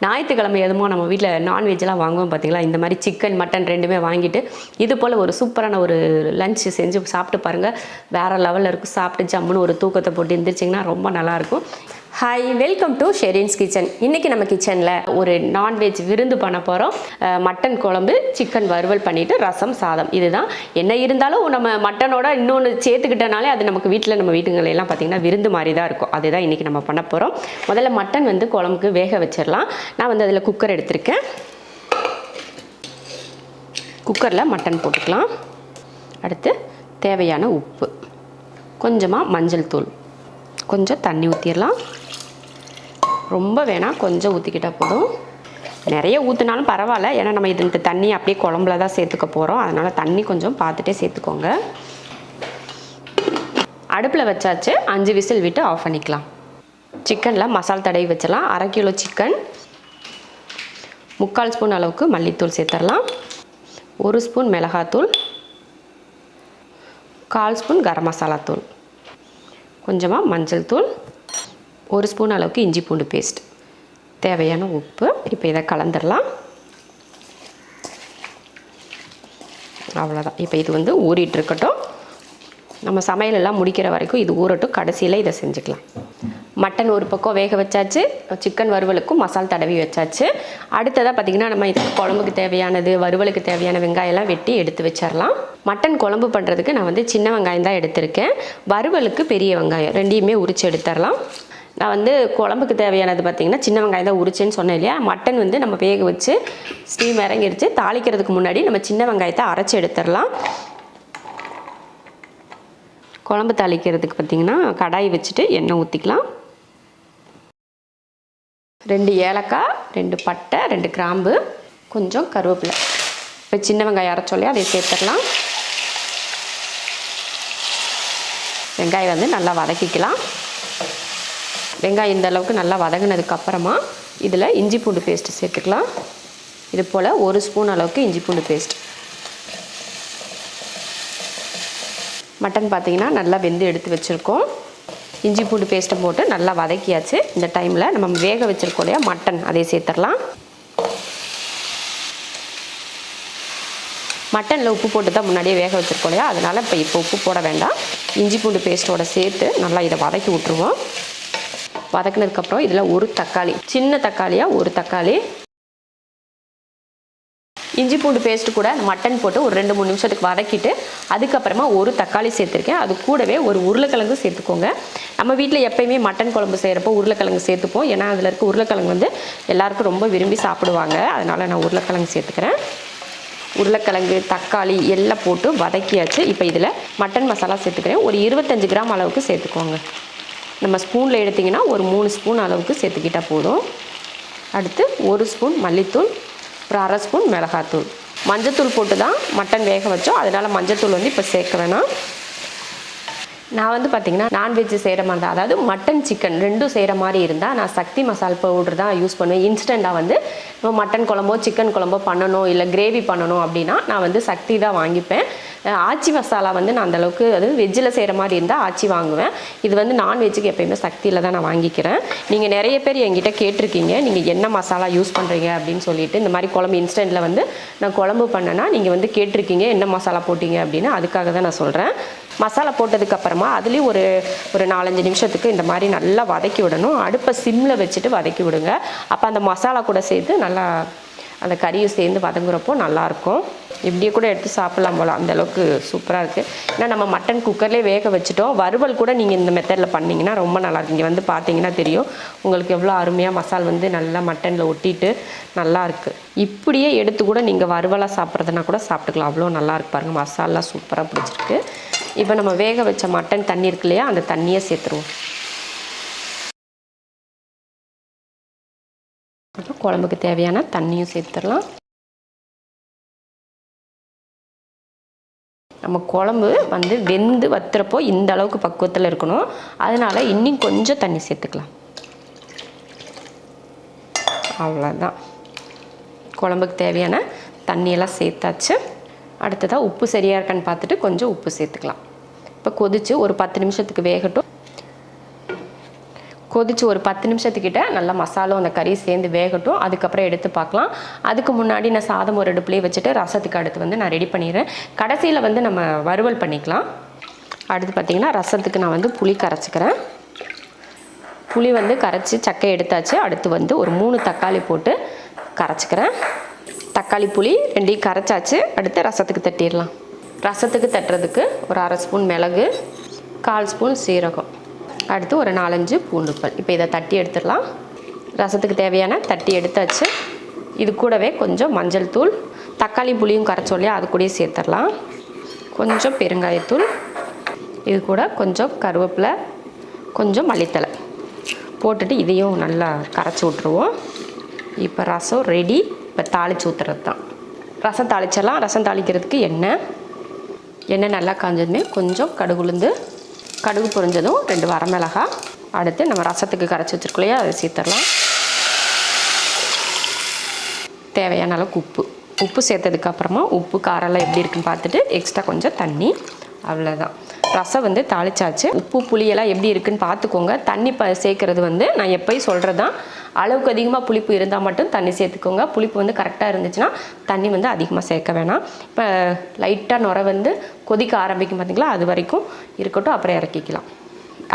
ஞாயிற்றுக்கிழமை எதுமோ நம்ம வீட்டில் நான்வெஜ்லாம் வாங்குவோம் பார்த்தீங்களா? இந்த மாதிரி சிக்கன் மட்டன் ரெண்டுமே வாங்கிட்டு இது போல் ஒரு சூப்பரான ஒரு லஞ்ச் செஞ்சு சாப்பிட்டு பாருங்கள் வேறு லெவலில் இருக்கும் சாப்பிட்டு ஜம்முன்னு ஒரு தூக்கத்தை போட்டு எந்திரிச்சிங்கன்னா ரொம்ப நல்லாயிருக்கும் hi welcome to Sherin's kitchen இன்றைக்கி நம்ம கிச்சனில் ஒரு நான்வெஜ் விருந்து பண்ண போகிறோம் மட்டன் குழம்பு சிக்கன் வறுவல் பண்ணிவிட்டு ரசம் சாதம். இதுதான். என்ன இருந்தாலும் நம்ம மட்டனோட இன்னொன்று சேர்த்துக்கிட்டனாலே அது நமக்கு வீட்டில் நம்ம வீட்டுங்களெல்லாம் பார்த்திங்கன்னா விருந்து மாதிரி தான் இருக்கும். அதுதான் இன்றைக்கி நம்ம பண்ண போகிறோம் முதல்ல மட்டன் வந்து குழம்புக்கு வேக வச்சிடலாம். நான் வந்து அதில் குக்கர் எடுத்திருக்கேன். குக்கரில் மட்டன் போட்டுக்கலாம். அடுத்து தேவையான உப்பு. கொஞ்சமாக மஞ்சள் தூள். கொஞ்சம் தண்ணி ஊற்றிடலாம் ரொம்ப வேணாம் கொஞ்சம் ஊற்றிக்கிட்டால் போதும். நிறைய ஊற்றினாலும் பரவாயில்ல. ஏன்னா நம்ம இதுக்கு தண்ணி அப்படியே குழம்புல தான் சேர்த்துக்க போகிறோம் அதனால் தண்ணி கொஞ்சம் பார்த்துட்டே சேர்த்துக்கோங்க. அடுப்பில் வச்சாச்சு. அஞ்சு விசில் விட்டு ஆஃப் பண்ணிக்கலாம். சிக்கனில் மசால் தடவி வச்சிடலாம். அரை கிலோ சிக்கன். முக்கால் ஸ்பூன் அளவுக்கு மல்லித்தூள் சேர்த்துடலாம். ஒரு ஸ்பூன் மிளகாத்தூள். கால் ஸ்பூன் கரம் மசாலா தூள். கொஞ்சமாக மஞ்சள் தூள். ஒரு ஸ்பூன் அளவுக்கு இஞ்சி பூண்டு பேஸ்ட். தேவையான உப்பு. இப்போ இதை கலந்துடலாம் அவ்வளோதான் இப்போ இது வந்து ஊறிட்டு இருக்கட்டும். நம்ம சமையலெல்லாம் முடிக்கிற வரைக்கும் இது ஊறட்டும். கடைசியில் இதை செஞ்சுக்கலாம். மட்டன் ஒரு பக்கம் வேக வச்சாச்சு. சிக்கன் வறுவலுக்கும் மசால் தடவி வச்சாச்சு. அடுத்ததாக பார்த்திங்கன்னா நம்ம இதுக்கு குழம்புக்கு தேவையானது வறுவலுக்கு தேவையான வெங்காயம்லாம் வெட்டி எடுத்து வச்சிடலாம் மட்டன் குழம்பு பண்ணுறதுக்கு நான் வந்து சின்ன வெங்காயம் தான் எடுத்திருக்கேன். வறுவலுக்கு பெரிய வெங்காயம். ரெண்டையுமே உரித்து எடுத்துடலாம் நான் வந்து குழம்புக்கு தேவையானது பார்த்திங்கன்னா சின்ன வெங்காயம் தான் உரிச்சேன்னு சொன்னேன் இல்லையா? மட்டன் வந்து நம்ம வேக வச்சு ஸ்டீம் இறங்கிடுச்சு தாளிக்கிறதுக்கு முன்னாடி நம்ம சின்ன வெங்காயத்தை அரைச்சி எடுத்துடலாம். குழம்பு தாளிக்கிறதுக்கு பார்த்திங்கன்னா கடாய் வச்சுட்டு எண்ணெய் ஊற்றிக்கலாம் ரெண்டு ஏலக்காய் ரெண்டு பட்டை ரெண்டு கிராம்பு கொஞ்சம் கருவேப்பிலை. இப்போ சின்ன வெங்காயம் அரைச்சோல்லையா அதை சேர்த்துடலாம். வெங்காயம் வந்து நல்லா வதக்கிக்கலாம். வெங்காயம் இந்த அளவுக்கு நல்லா வதங்கினதுக்கு அப்புறமா இதில் இஞ்சி பூண்டு பேஸ்ட்டு சேர்த்துக்கலாம். இது போல் ஒரு ஸ்பூன் அளவுக்கு இஞ்சி பூண்டு பேஸ்ட் மட்டன் பார்த்தீங்கன்னா நல்லா வெந்து எடுத்து வச்சுருக்கோம். இஞ்சி பூண்டு பேஸ்ட்டை போட்டு நல்லா வதக்கியாச்சு. இந்த டைமில் நம்ம வேக வச்சுருக்கோம் இல்லையா மட்டன் அதை சேர்த்துடலாம். மட்டனில் உப்பு போட்டு தான் முன்னாடியே வேக வச்சுருக்கோம் இல்லையா அதனால் இப்போ இப்போ உப்பு போட வேண்டாம். இஞ்சி பூண்டு பேஸ்ட்டோட சேர்த்து நல்லா இதை வதக்கி விட்ருவோம் வதக்குனதுக்கப்புறம் இதில் ஒரு தக்காளி. சின்ன தக்காளியாக ஒரு தக்காளி. இஞ்சி பூண்டு பேஸ்ட்டு கூட மட்டன் போட்டு ஒரு ரெண்டு மூணு நிமிஷத்துக்கு வதக்கிட்டு அதுக்கப்புறமா ஒரு தக்காளி சேர்த்துருக்கேன். அது கூடவே ஒரு உருளைக்கிழங்கு சேர்த்துக்கோங்க. நம்ம வீட்டில் எப்பயுமே மட்டன் குழம்பு செய்கிறப்போ உருளைக்கிழங்கு சேர்த்துப்போம். ஏன்னா அதில் இருக்க உருளைக்கிழங்கு வந்து எல்லாருக்கும் ரொம்ப விரும்பி சாப்பிடுவாங்க. அதனால் நான் உருளைக்கிழங்கு சேர்த்துக்கிறேன். உருளைக்கிழங்கு தக்காளி எல்லாம் போட்டு வதக்கியாச்சு. இப்போ இதில் மட்டன் மசாலா சேர்த்துக்கிறேன். ஒரு இருபத்தஞ்சி கிராம் அளவுக்கு சேர்த்துக்கோங்க. நம்ம ஸ்பூனில் எடுத்திங்கன்னா ஒரு மூணு ஸ்பூன் அளவுக்கு சேர்த்துக்கிட்டால் போதும். அடுத்து ஒரு ஸ்பூன் மல்லித்தூள் ஒரு அரை ஸ்பூன் மிளகாத்தூள். மஞ்சத்தூள் போட்டு தான் மட்டன் வேக வச்சோம். அதனால் மஞ்சத்தூள் வந்து இப்போ சேர்க்க வேணாம். நான் வந்து பார்த்திங்கன்னா நான்வெஜ் செய்கிற மாதிரி தான். அதாவது மட்டன் சிக்கன் ரெண்டும் செய்கிற மாதிரி இருந்தால் நான் சக்தி மசால் பவுடர் தான் யூஸ் பண்ணுவேன். இன்ஸ்டண்ட்டாக வந்து இப்போ மட்டன் குழம்போ சிக்கன் குழம்போ பண்ணணும் இல்லை கிரேவி பண்ணணும் அப்படின்னா நான் வந்து சக்தி தான் வாங்கிப்பேன். ஆச்சி மசாலா வந்து நான் அந்தளவுக்கு அது வெஜ்ஜில் செய்கிற மாதிரி இருந்தால் ஆச்சி வாங்குவேன். இது வந்து நான்வெஜ்ஜுக்கு எப்பயுமே சக்தியில் தான் நான் வாங்கிக்கிறேன். நீங்கள் நிறைய பேர் என்கிட்ட கேட்டிருக்கீங்க நீங்கள் என்ன மசாலா யூஸ் பண்ணுறீங்க அப்படின்னு சொல்லிட்டு. இந்த மாதிரி குழம்பு இன்ஸ்டண்ட்டில் வந்து நான் குழம்பு பண்ணேன்னா நீங்கள் வந்து கேட்டிருக்கீங்க என்ன மசாலா போட்டீங்க அப்படின்னு. அதுக்காக தான் நான் சொல்கிறேன் மசாலா போட்டதுக்கு அப்புறமா அதுலேயும் ஒரு ஒரு நாலஞ்சு நிமிஷத்துக்கு இந்த மாதிரி நல்லா வதக்கி விடணும். அடுப்பை சிம்மில் வச்சுட்டு வதக்கி விடுங்க. அப்போ அந்த மசாலா கூட சேர்த்து நல்லா அந்த கறியும் சேர்ந்து வதங்குறப்போ நல்லாயிருக்கும் இப்படியே கூட எடுத்து சாப்பிட்லாம் போல. அந்த அளவுக்கு சூப்பராக இருக்குது ஏன்னா நம்ம மட்டன் குக்கர்லேயே வேக வச்சுட்டோம். வறுவல் கூட நீங்கள் இந்த மெத்தடில் பண்ணிங்கன்னா ரொம்ப நல்லாயிருக்கு இங்கே வந்து பார்த்தீங்கன்னா தெரியும். உங்களுக்கு எவ்வளோ அருமையாக மசால் வந்து நல்லா மட்டனில் ஒட்டிட்டு நல்லாயிருக்கு இப்படியே எடுத்து கூட நீங்கள் வறுவலாக சாப்பிட்றதுனா கூட சாப்பிட்டுக்கலாம். அவ்வளோ நல்லாயிருக்கு பாருங்கள் மசாலா சூப்பராக பிடிச்சிருக்கு. இப்போ நம்ம வேக வச்ச மட்டன் தண்ணி இருக்கு இல்லையா அந்த தண்ணியை சேர்த்துருவோம். அப்புறம் குழம்புக்கு தேவையான தண்ணியும் சேர்த்துடலாம். நம்ம குழம்பு வந்து வெந்து வத்துறப்போ இந்த அளவுக்கு பக்குவத்தில் இருக்கணும். அதனால இன்னும் கொஞ்சம் தண்ணி சேர்த்துக்கலாம். அவ்வளோதான் குழம்புக்கு தேவையான தண்ணியெல்லாம் சேர்த்தாச்சு. அடுத்ததாக உப்பு சரியாக இருக்கான்னு பார்த்துட்டு கொஞ்சம் உப்பு சேர்த்துக்கலாம். இப்போ கொதித்து ஒரு பத்து நிமிஷத்துக்கு வேகட்டும். கொதிச்சு ஒரு பத்து நிமிஷத்துக்கிட்ட நல்லா மசாலும் அந்த கறி சேர்ந்து வேகட்டும். அதுக்கப்புறம் எடுத்து பார்க்கலாம். அதுக்கு முன்னாடி நான் சாதம் ஒரு அடுப்புலேயே வச்சுட்டு ரசத்துக்கு அடுத்து வந்து நான் ரெடி பண்ணிடுறேன். கடைசியில் வந்து நம்ம வறுவல் பண்ணிக்கலாம். அடுத்து பார்த்திங்கன்னா ரசத்துக்கு நான் வந்து புளி கரைச்சிக்கிறேன். புளி வந்து கரைச்சி சக்கை எடுத்தாச்சு. அடுத்து வந்து ஒரு மூணு தக்காளி போட்டு கரைச்சிக்கிறேன். தக்காளி புளி ரெண்டையும் கரைச்சாச்சு. அடுத்து ரசத்துக்கு தட்டிடலாம். ரசத்துக்கு தட்டுறதுக்கு ஒரு அரை ஸ்பூன் மிளகு கால் ஸ்பூன் சீரகம். அடுத்து ஒரு நாலஞ்சு பூண்டுப்பல். இப்போ இதை தட்டி எடுத்துடலாம். ரசத்துக்கு தேவையான தட்டி எடுத்தாச்சு. இது கூடவே கொஞ்சம் மஞ்சள் தூள் தக்காளி புளியும் கரைச்சோம் அது கூடயே சேர்த்துடலாம். கொஞ்சம் பெருங்காயத்தூள் இது கூட கொஞ்சம் கருவேப்பிலை கொஞ்சம் மல்லித்தலை போட்டுட்டு இதையும் நல்லா கரைச்சி விட்ருவோம் இப்போ ரசம் ரெடி இப்போ தாளித்து ஊற்றுறது தான் ரசம் தாளிச்சிடலாம். ரசம் தாளிக்கிறதுக்கு எண்ணெய் எண்ணெய் நல்லா காஞ்சதுமே கொஞ்சம் கடுகு உளுந்து கடுகு பொரிஞ்சதும் ரெண்டு வரமிளகா அடுத்து நம்ம ரசத்துக்கு கரைச்சி வச்சிருக்கோம் அதை சேர்த்துடலாம். தேவையான அளவுக்கு உப்பு. உப்பு சேர்த்ததுக்கப்புறமா உப்பு காரெல்லாம் எப்படி இருக்குன்னு பார்த்துட்டு எக்ஸ்ட்ரா கொஞ்சம் தண்ணி அவ்வளோதான் ரசம் வந்து தாளிச்சாச்சு. உப்பு புளியெல்லாம் எப்படி இருக்குன்னு பார்த்துக்கோங்க. தண்ணி ப சேர்க்கறது வந்து நான் எப்பயும் சொல்கிறது தான் அளவுக்கு அதிகமாக புளிப்பு இருந்தால் மட்டும் தண்ணி சேர்த்துக்கோங்க. புளிப்பு வந்து கரெக்டாக இருந்துச்சுன்னா தண்ணி வந்து அதிகமாக சேர்க்க வேணாம். இப்போ லைட்டாக நுர வந்து கொதிக்க ஆரம்பிக்கும் பார்த்திங்களா அது வரைக்கும் இருக்கட்டும். அப்புறம் இறக்கிக்கலாம்.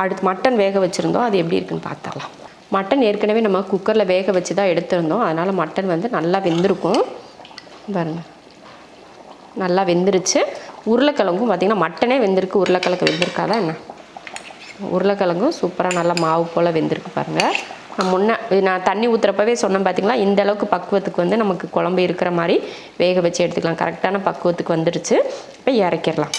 அடுத்து மட்டன் வேக வச்சுருந்தோம். அது எப்படி இருக்குன்னு பார்த்தாலாம் மட்டன் ஏற்கனவே நம்ம குக்கரில் வேக வச்சு தான் எடுத்திருந்தோம். அதனால் மட்டன் வந்து நல்லா வெந்திருக்கும். பாருங்கள் நல்லா வெந்துருச்சு. உருளைக்கிழங்கும் பார்த்திங்கன்னா மட்டனே வெந்திருக்கு உருளைக்கிழங்கு வெந்திருக்காதா என்ன? உருளைக்கிழங்கும் சூப்பராக நல்லா மாவு போல் வெந்திருக்கு பாருங்கள் நான் முன்ன நான் தண்ணி ஊற்றுறப்பவே சொன்னேன் பார்த்திங்கன்னா இந்த அளவுக்கு பக்குவத்துக்கு வந்து நமக்கு குழம்பு இருக்கிற மாதிரி வேக வச்சு எடுத்துக்கலாம். கரெக்டான பக்குவத்துக்கு வந்துடுச்சு இப்போ இறக்கிடலாம்.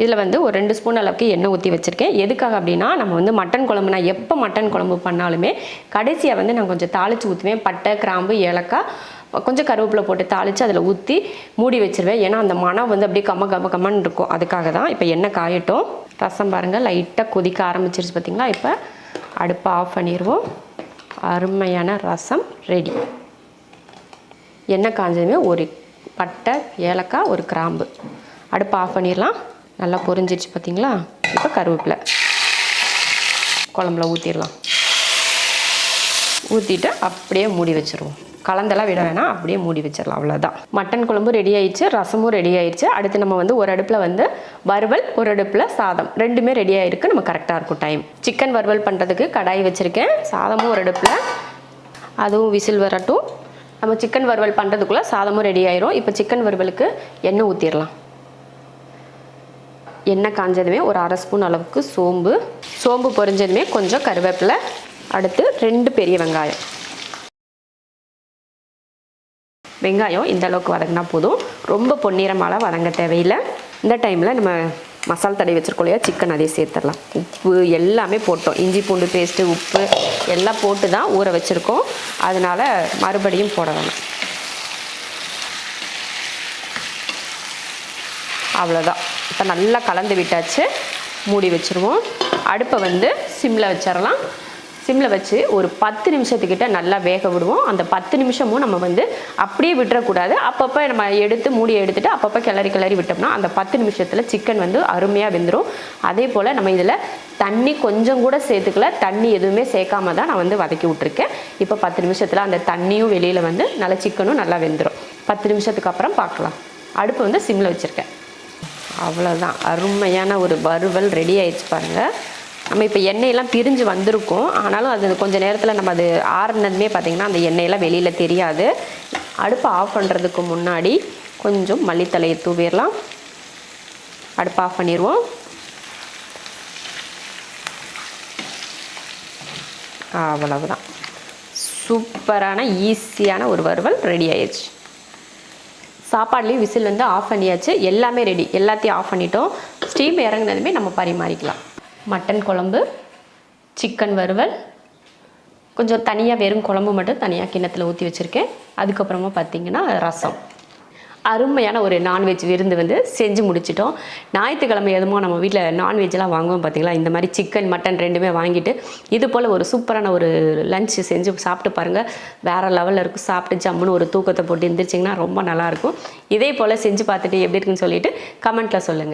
இதில் வந்து ஒரு ரெண்டு ஸ்பூன் அளவுக்கு எண்ணெய் ஊற்றி வச்சுருக்கேன். எதுக்காக அப்படின்னா நம்ம வந்து மட்டன் குழம்பு நான் எப்போ மட்டன் குழம்பு பண்ணாலுமே கடைசியாக வந்து நான் கொஞ்சம் தாளித்து ஊற்றுவேன் பட்டை கிராம்பு ஏலக்காய் கொஞ்சம் கருவேப்பிலை போட்டு தாளித்து அதில் ஊற்றி மூடி வச்சிருவேன். ஏன்னா அந்த மனம் வந்து அப்படியே கம்ம கம்ம கம்மன் இருக்கும். அதுக்காக தான் இப்போ எண்ணெய் காயட்டும். ரசம் பாருங்கள் லைட்டாக கொதிக்க ஆரம்பிச்சிருச்சு பார்த்தீங்களா இப்போ அடுப்பை ஆஃப் பண்ணிடுவோம் அருமையான ரசம் ரெடி எண்ணெய் காஞ்சதுமே ஒரு பட்டை ஏலக்காய் ஒரு கிராம்பு. அடுப்பை ஆஃப் பண்ணிடலாம். நல்லா பொரிஞ்சிருச்சு பார்த்தீங்களா இப்போ கருவேப்பிலை. குழம்புல ஊற்றிடலாம் ஊற்றிட்டு அப்படியே மூடி வச்சுருவோம். கலந்தெல்லாம் விட வேணாம். அப்படியே மூடி வச்சிடலாம். அவ்வளோதான் மட்டன் குழம்பு ரெடி ஆயிடுச்சு. ரசமும் ரெடி ஆயிடுச்சு. அடுத்து நம்ம வந்து ஒரு அடுப்பில் வந்து வறுவல் ஒரு அடுப்பில் சாதம். ரெண்டுமே ரெடி ஆயிருக்கு. நம்ம கரெக்டாக இருக்கும் டைம் சிக்கன் வறுவல் பண்ணுறதுக்கு கடாய் வச்சுருக்கேன். சாதமும் ஒரு அடுப்பில். அதுவும் விசில் வரட்டும். நம்ம சிக்கன் வறுவல் பண்ணுறதுக்குள்ளே சாதமும் ரெடி ஆயிரும். இப்போ சிக்கன் வறுவலுக்கு எண்ணெய் ஊற்றிடலாம் எண்ணெய் காஞ்சதுமே ஒரு அரை ஸ்பூன் அளவுக்கு சோம்பு. சோம்பு பொரிஞ்சதுமே கொஞ்சம் கருவேப்பிலை. அடுத்து ரெண்டு பெரிய வெங்காயம். வெங்காயம் இந்த அளவுக்கு வதங்கினா போதும். ரொம்ப பொன்னிறமாலாம் வதங்க தேவையில்லை. இந்த டைமில் நம்ம மசாலா தடவி வச்சுருக்கோம் இல்லையா? சிக்கன் அதே சேர்த்துடலாம். உப்பு எல்லாமே போட்டோம். இஞ்சி பூண்டு பேஸ்ட்டு உப்பு எல்லாம் போட்டு தான் ஊற வச்சுருக்கோம். அதனால் மறுபடியும் போட அவ்வளோதான் இப்போ நல்லா கலந்து விட்டாச்சு. மூடி வச்சுருவோம். அடுப்பை வந்து சிம்மில் வச்சிடலாம் சிம்மில் வச்சு ஒரு பத்து நிமிஷத்துக்கிட்ட நல்லா வேக விடுவோம். அந்த பத்து நிமிஷமும் நம்ம வந்து அப்படியே விட்டுறக்கூடாது. அப்பப்போ நம்ம எடுத்து மூடி எடுத்துகிட்டு அப்பப்போ கிளறி கிளறி விட்டோம்னா அந்த பத்து நிமிஷத்தில் சிக்கன் வந்து அருமையாக வெந்துடும் அதே போல் நம்ம இதில் தண்ணி கொஞ்சம் கூட சேர்த்துக்கல. தண்ணி எதுவுமே சேர்க்காம தான் நான் வந்து வதக்கி விட்ருக்கேன் இப்போ பத்து நிமிஷத்தில் அந்த தண்ணியும் வெளியில் வந்து நல்லா சிக்கனும் நல்லா வெந்துடும் பத்து நிமிஷத்துக்கு அப்புறம் பார்க்கலாம் அடுப்பு வந்து சிம்மில் வச்சுருக்கேன். அவ்வளோதான் அருமையான ஒரு வறுவல் ரெடி ஆயிடுச்சு பாருங்கள் நம்ம இப்போ எண்ணெயெல்லாம் பிரிஞ்சு வந்திருக்கும். ஆனாலும் அது கொஞ்சம் நேரத்தில் நம்ம அது ஆறுனதுமே பார்த்திங்கன்னா அந்த எண்ணெயெல்லாம் வெளியில் தெரியாது. அடுப்பை ஆஃப் பண்ணுறதுக்கு முன்னாடி கொஞ்சம் மல்லித்தலையை தூவிடலாம் அடுப்பை ஆஃப் பண்ணிடுவோம் அவ்வளவுதான். சூப்பரான ஈஸியான ஒரு வறுவல் ரெடி ஆயிடுச்சு. சாப்பாடுலேயும் விசில் வந்து ஆஃப் பண்ணியாச்சு. எல்லாமே ரெடி எல்லாத்தையும் ஆஃப் பண்ணிட்டோம். ஸ்டீம் இறங்குனதுமே நம்ம பரிமாறிக்கலாம். மட்டன் குழம்பு சிக்கன் வறுவல். கொஞ்சம் தனியாக வெறும் குழம்பு மட்டும் தனியாக கிண்ணத்தில் ஊற்றி வச்சுருக்கேன். அதுக்கப்புறமா பார்த்தீங்கன்னா ரசம். அருமையான ஒரு நான்வெஜ் விருந்து வந்து செஞ்சு முடிச்சிட்டோம். ஞாயிற்றுக்கிழமை எதுமோ நம்ம வீட்டில் நான்வெஜ்லாம் வாங்குவோம் பார்த்தீங்களா இந்த மாதிரி சிக்கன் மட்டன் ரெண்டுமே வாங்கிட்டு இது போல் ஒரு சூப்பரான ஒரு லஞ்ச் செஞ்சு சாப்பிட்டு பாருங்கள் வேறு லெவலில் இருக்கும் சாப்பிட்டு ஜம்முன்னு ஒரு தூக்கத்தை போட்டு எந்திரிச்சிங்கன்னா ரொம்ப நல்லாயிருக்கும் இதே போல் செஞ்சு பார்த்துட்டு எப்படி இருக்குன்னு சொல்லிட்டு கமெண்ட்டில் சொல்லுங்கள்